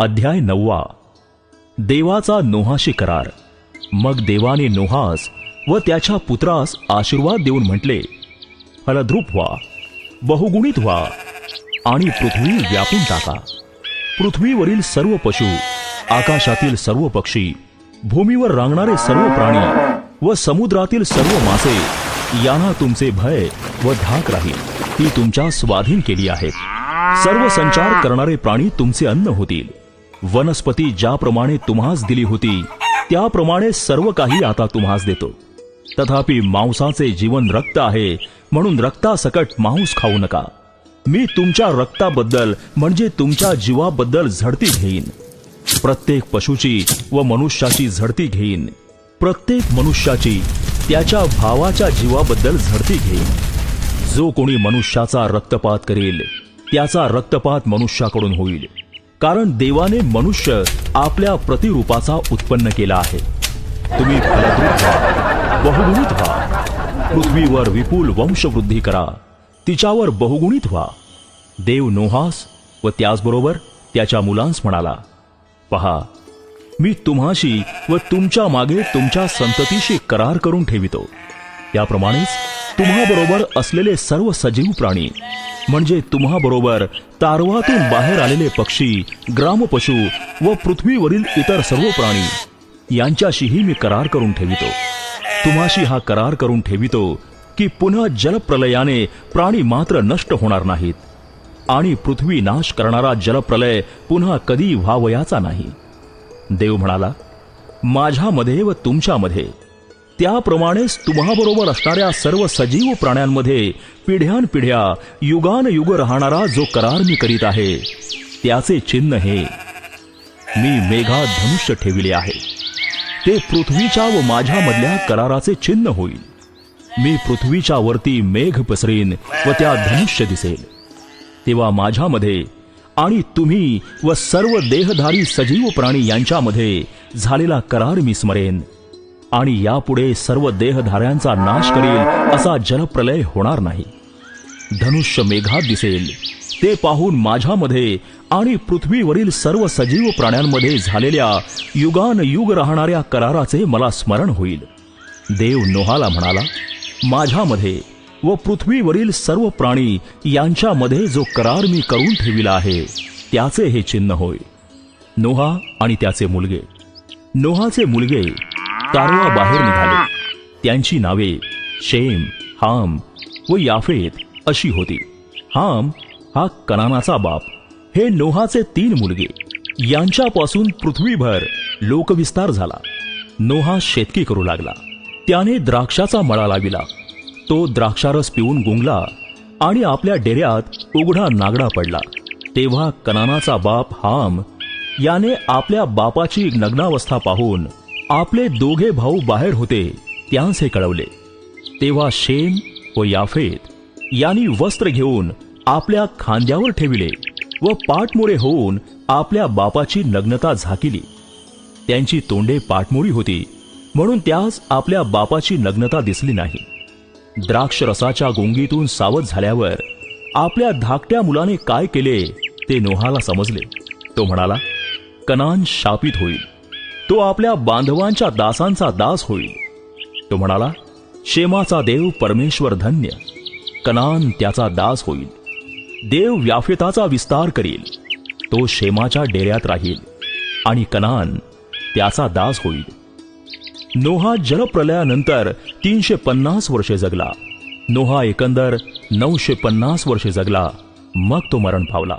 अध्याय नववा. देवाचा नोहाशी करार मग देवाने नोहास व त्याच्या पुत्रास आशीर्वाद देऊन म्हटले फलद्रूप व्हा बहुगुणित व्हा आणि पृथ्वी व्यापून टाका. पृथ्वीवरील सर्व पशु आकाशातील सर्व पक्षी भूमीवर रांगणारे सर्व प्राणी व समुद्रातील सर्व मासे यांना तुमचे भय व धाक राहील ती तुमच्या स्वाधीन केली आहेत. सर्व संचार करणारे प्राणी तुमचे अन्न होतील. वनस्पती ज्याप्रमाणे तुम्हास दिली होती त्याप्रमाणे सर्व काही आता तुम्हास देतो. तथापि मांसाचे जीवन रक्त आहे म्हणून रक्तासकट मांस खाऊ नका. मी तुमच्या रक्ताबद्दल म्हणजे तुमच्या जीवाबद्दल झडती घेईन. प्रत्येक पशुची व मनुष्याची झडती घेईन. प्रत्येक मनुष्याची त्याच्या भावाच्या जीवाबद्दल झडती घेईन. जो कोणी मनुष्याचा रक्तपात करेल त्याचा रक्तपात मनुष्याकडून होईल. कारण देवाने मनुष्य आपल्या प्रतिरूपाचा उत्पन्न केला आहे. तुम्ही फलद्रूप व्हा बहुगुणित व्हा. पृथ्वीवर विपुल वंशवृद्धी करा तिच्यावर बहुगुणित व्हा. देव नोहास व त्याचबरोबर त्याच्या मुलांस म्हणाला पहा मी तुम्हाशी व तुमच्या मागे तुमच्या संततीशी करार करून ठेवितो. त्याप्रमाणेच तुम्हाबरोबर असलेले सर्व सजीव प्राणी म्हणजे तुम्हाबरोबर तारवातून बाहेर आलेले पक्षी ग्रामपशु व पृथ्वीवरील इतर सर्व प्राणी. यांच्याशीही मी करार करून ठेवितो. तुम्हाशी हा करार करून ठेवितो की पुन्हा जलप्रलयाने प्राणी मात्र नष्ट होणार नाहीत आणि पृथ्वी नाश करणारा जलप्रलय पुन्हा कधी व्हावयाचा नाही. देव म्हणाला माझ्यामध्ये व तुमच्यामध्ये त्याप्रमाणेच तुम्हाबरोबर असणाऱ्या सर्व सजीव प्राण्यांमध्ये पिढ्यानपिढ्या युगानयुग राहणारा जो करार मी करीत आहे त्याचे चिन्ह हे. मी मेघा धनुष्य ठेविले आहे. ते पृथ्वीच्या व माझ्यामधल्या कराराचे चिन्ह होईल. मी पृथ्वीच्या वरती मेघ पसरेन व त्या धनुष्य दिसेल. तेव्हा माझ्यामध्ये आणि तुम्ही व सर्व देहधारी सजीव प्राणी यांच्यामध्ये झालेला करार मी स्मरेन. आणि यापुढे सर्व देहधाऱ्यांचा नाश करेल असा जलप्रलय होणार नाही. धनुष्य मेघात दिसेल. ते पाहून माझ्यामध्ये आणि पृथ्वीवरील सर्व सजीव प्राण्यांमध्ये झालेल्या युगान युग राहणाऱ्या कराराचे मला स्मरण होईल. देव नोहाला म्हणाला माझ्यामध्ये व पृथ्वीवरील सर्व प्राणी यांच्यामध्ये जो करार मी करून ठेविला आहे त्याचे हे चिन्ह होय. नोहा आणि त्याचे मुलगे. नोहाचे मुलगे तारवा बाहेर निघाले. त्यांची नावे शेम हाम व याफेत अशी होती. हाम हा कनानाचा बाप. हे नोहाचे तीन मुलगे. यांच्यापासून पृथ्वीभर लोकविस्तार झाला. नोहा शेतकी करू लागला. त्याने द्राक्षाचा मळा लाविला. तो द्राक्षारस पिऊन गुंगला आणि आपल्या डेऱ्यात उघडा नागडा पडला. तेव्हा कनानाचा बाप हाम याने आपल्या बापाची नग्नावस्था पाहून आपले दोघे भाऊ बाहेर होते त्यांचे कळवले. तेव्हा शेम व याफेत यांनी वस्त्र घेऊन आपल्या खांद्यावर ठेविले व पाठमोरे होऊन आपल्या बापाची नग्नता झाकिली. त्यांची तोंडे पाठमोरी होती म्हणून त्यास आपल्या बापाची नग्नता दिसली नाही. द्राक्षरसाच्या गुंगीतून गोंगीतून सावध झाल्यावर आपल्या धाकट्या मुलाने काय केले ते नोहाला समजले. तो म्हणाला कनान शापित होईल. तो आपल्या बांधवांच्या दासांचा दास होईल. तो म्हणाला शेमाचा देव परमेश्वर धन्य. कनान त्याचा दास होईल. देव व्याफेताचा विस्तार करील. तो शेमाच्या डेऱ्यात राहील आणि कनान त्याचा दास होईल. नोहा जलप्रलयानंतर तीनशे पन्नास वर्षे जगला. नोहा एकंदर नऊशे पन्नास वर्षे जगला. मग तो मरण पावला.